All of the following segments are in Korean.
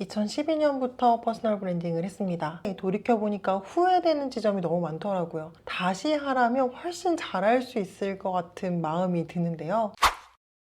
2012년부터 퍼스널 브랜딩을 했습니다. 돌이켜보니까 후회되는 지점이 너무 많더라고요. 다시 하라면 훨씬 잘할 수 있을 것 같은 마음이 드는데요.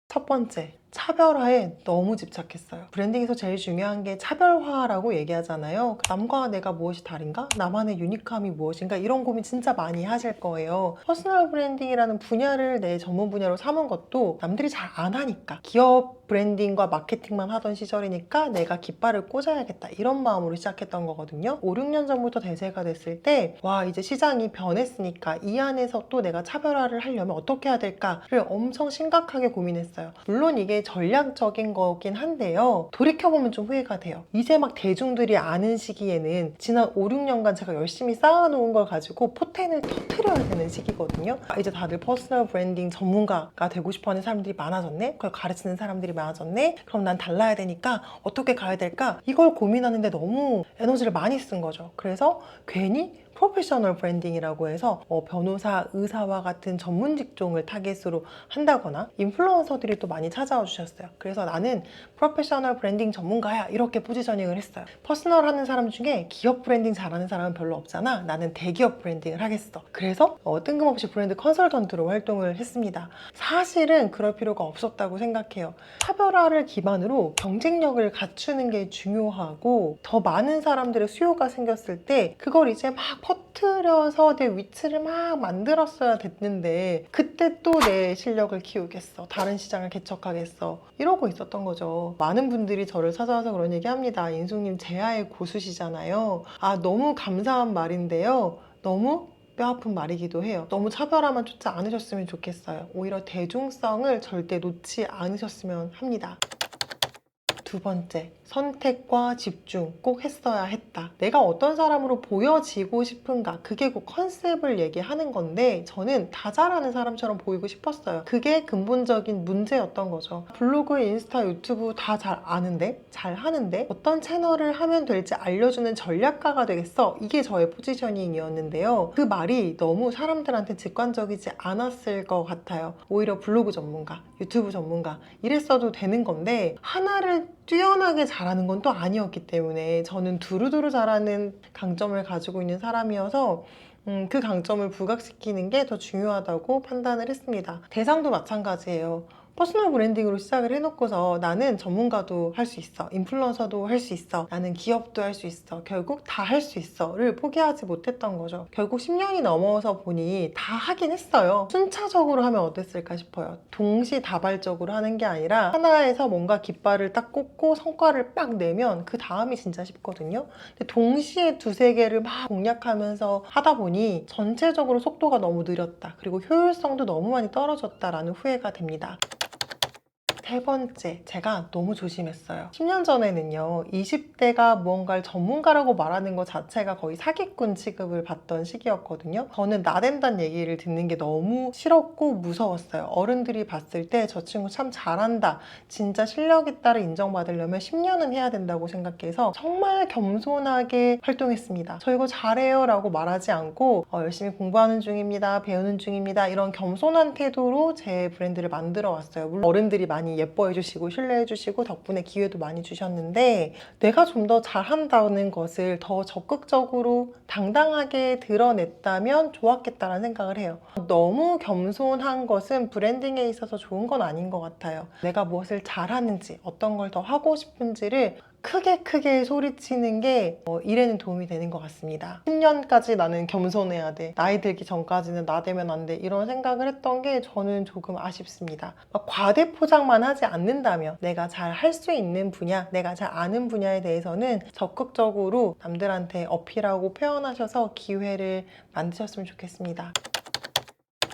첫 번째, 차별화에 너무 집착했어요. 브랜딩에서 제일 중요한 게 차별화라고 얘기하잖아요. 남과 내가 무엇이 다른가? 나만의 유니크함이 무엇인가? 이런 고민 진짜 많이 하실 거예요. 퍼스널 브랜딩이라는 분야를 내 전문 분야로 삼은 것도 남들이 잘 안 하니까. 기업 브랜딩과 마케팅만 하던 시절이니까 내가 깃발을 꽂아야겠다. 이런 마음으로 시작했던 거거든요. 5, 6년 전부터 대세가 됐을 때, 와, 이제 시장이 변했으니까 이 안에서 또 내가 차별화를 하려면 어떻게 해야 될까를 엄청 심각하게 고민했어요. 물론 이게 전략적인 거긴 한데요. 돌이켜보면 좀 후회가 돼요. 이제 막 대중들이 아는 시기에는 지난 5, 6년간 제가 열심히 쌓아놓은 걸 가지고 포텐을 터트려야 되는 시기거든요. 아, 이제 다들 퍼스널 브랜딩 전문가가 되고 싶어 하는 사람들이 많아졌네? 그걸 가르치는 사람들이 많아졌네? 그럼 난 달라야 되니까 어떻게 가야 될까? 이걸 고민하는데 너무 에너지를 많이 쓴 거죠. 그래서 괜히 프로페셔널 브랜딩이라고 해서 뭐 변호사, 의사와 같은 전문 직종을 타겟으로 한다거나 인플루언서들이 또 많이 찾아와 주셨어요. 그래서 나는 프로페셔널 브랜딩 전문가야 이렇게 포지셔닝을 했어요. 퍼스널 하는 사람 중에 기업 브랜딩 잘하는 사람은 별로 없잖아. 나는 대기업 브랜딩을 하겠어. 그래서 어, 뜬금없이 브랜드 컨설턴트로 활동을 했습니다. 사실은 그럴 필요가 없었다고 생각해요. 차별화를 기반으로 경쟁력을 갖추는 게 중요하고 더 많은 사람들의 수요가 생겼을 때 그걸 이제 막 퍼뜨려서 내 위치를 막 만들었어야 됐는데 그때 또 내 실력을 키우겠어. 다른 시장을 개척하겠어. 이러고 있었던 거죠. 많은 분들이 저를 찾아와서 그런 얘기 합니다. 인숙님 제아의 고수시잖아요. 아, 너무 감사한 말인데요. 너무 뼈 아픈 말이기도 해요. 너무 차별화만 쫓지 않으셨으면 좋겠어요. 오히려 대중성을 절대 놓지 않으셨으면 합니다. 두 번째, 선택과 집중 꼭 했어야 했다. 내가 어떤 사람으로 보여지고 싶은가. 그게 곧 컨셉을 얘기하는 건데, 저는 다 잘하는 사람처럼 보이고 싶었어요. 그게 근본적인 문제였던 거죠. 블로그, 인스타, 유튜브 다 잘 아는데, 잘 하는데, 어떤 채널을 하면 될지 알려주는 전략가가 되겠어. 이게 저의 포지셔닝이었는데요. 그 말이 너무 사람들한테 직관적이지 않았을 것 같아요. 오히려 블로그 전문가, 유튜브 전문가, 이랬어도 되는 건데, 하나를 뛰어나게 잘하는 건 또 아니었기 때문에 저는 두루두루 잘하는 강점을 가지고 있는 사람이어서 음, 그 강점을 부각시키는 게 더 중요하다고 판단을 했습니다. 대상도 마찬가지예요. 퍼스널 브랜딩으로 시작을 해놓고서 나는 전문가도 할 수 있어. 인플루언서도 할 수 있어. 나는 기업도 할 수 있어. 결국 다 할 수 있어.를 포기하지 못했던 거죠. 결국 10년이 넘어서 보니 다 하긴 했어요. 순차적으로 하면 어땠을까 싶어요. 동시다발적으로 하는 게 아니라 하나에서 뭔가 깃발을 딱 꽂고 성과를 빡 내면 그 다음이 진짜 쉽거든요. 근데 동시에 두세 개를 막 공략하면서 하다 보니 전체적으로 속도가 너무 느렸다. 그리고 효율성도 너무 많이 떨어졌다라는 후회가 됩니다. 세 번째, 제가 너무 조심했어요. 10년 전에는요, 20대가 무언가를 전문가라고 말하는 것 자체가 거의 사기꾼 취급을 받던 시기였거든요. 저는 나댄다는 얘기를 듣는 게 너무 싫었고 무서웠어요. 어른들이 봤을 때 저 친구 참 잘한다. 진짜 실력 있다를 인정받으려면 10년은 해야 된다고 생각해서 정말 겸손하게 활동했습니다. 저 이거 잘해요 라고 말하지 않고 어, 열심히 공부하는 중입니다. 배우는 중입니다. 이런 겸손한 태도로 제 브랜드를 만들어 왔어요. 물론 어른들이 많이 예뻐해 주시고 신뢰해 주시고 덕분에 기회도 많이 주셨는데 내가 좀 더 잘한다는 것을 더 적극적으로 당당하게 드러냈다면 좋았겠다라는 생각을 해요. 너무 겸손한 것은 브랜딩에 있어서 좋은 건 아닌 것 같아요. 내가 무엇을 잘하는지 어떤 걸 더 하고 싶은지를 크게 크게 소리치는 게 어, 일에는 도움이 되는 것 같습니다. 10년까지 나는 겸손해야 돼. 나이 들기 전까지는 나대면 안 돼. 이런 생각을 했던 게 저는 조금 아쉽습니다. 막 과대 포장만 하지 않는다면 내가 잘 할 수 있는 분야, 내가 잘 아는 분야에 대해서는 적극적으로 남들한테 어필하고 표현하셔서 기회를 만드셨으면 좋겠습니다.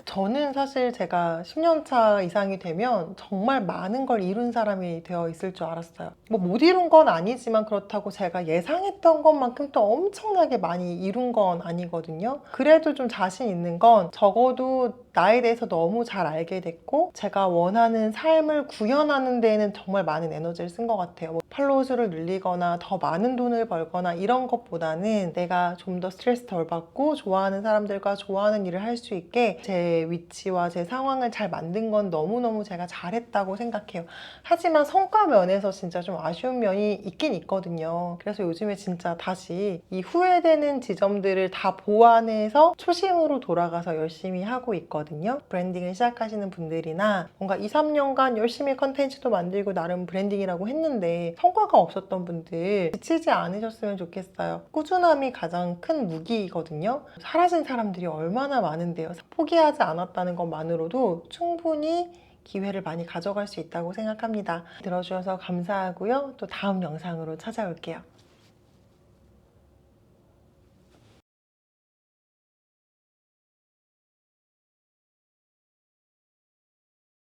저는 사실 제가 10년 차 이상이 되면 정말 많은 걸 이룬 사람이 되어 있을 줄 알았어요. 뭐 못 이룬 건 아니지만 그렇다고 제가 예상했던 것만큼 또 엄청나게 많이 이룬 건 아니거든요. 그래도 좀 자신 있는 건 적어도 나에 대해서 너무 잘 알게 됐고 제가 원하는 삶을 구현하는 데에는 정말 많은 에너지를 쓴 것 같아요. 뭐 팔로우 수를 늘리거나 더 많은 돈을 벌거나 이런 것보다는 내가 좀 더 스트레스 덜 받고 좋아하는 사람들과 좋아하는 일을 할 수 있게 제 위치와 제 상황을 잘 만든 건 너무너무 제가 잘했다고 생각해요. 하지만 성과 면에서 진짜 좀 아쉬운 면이 있긴 있거든요. 그래서 요즘에 진짜 다시 이 후회되는 지점들을 다 보완해서 초심으로 돌아가서 열심히 하고 있거든요. 브랜딩을 시작하시는 분들이나 뭔가 2, 3년간 열심히 컨텐츠도 만들고 나름 브랜딩이라고 했는데 성과가 없었던 분들 지치지 않으셨으면 좋겠어요. 꾸준함이 가장 큰 무기이거든요. 사라진 사람들이 얼마나 많은데요. 포기하지 않았다는 것만으로도 충분히 기회를 많이 가져갈 수 있다고 생각합니다. 들어주셔서 감사하고요. 또 다음 영상으로 찾아올게요.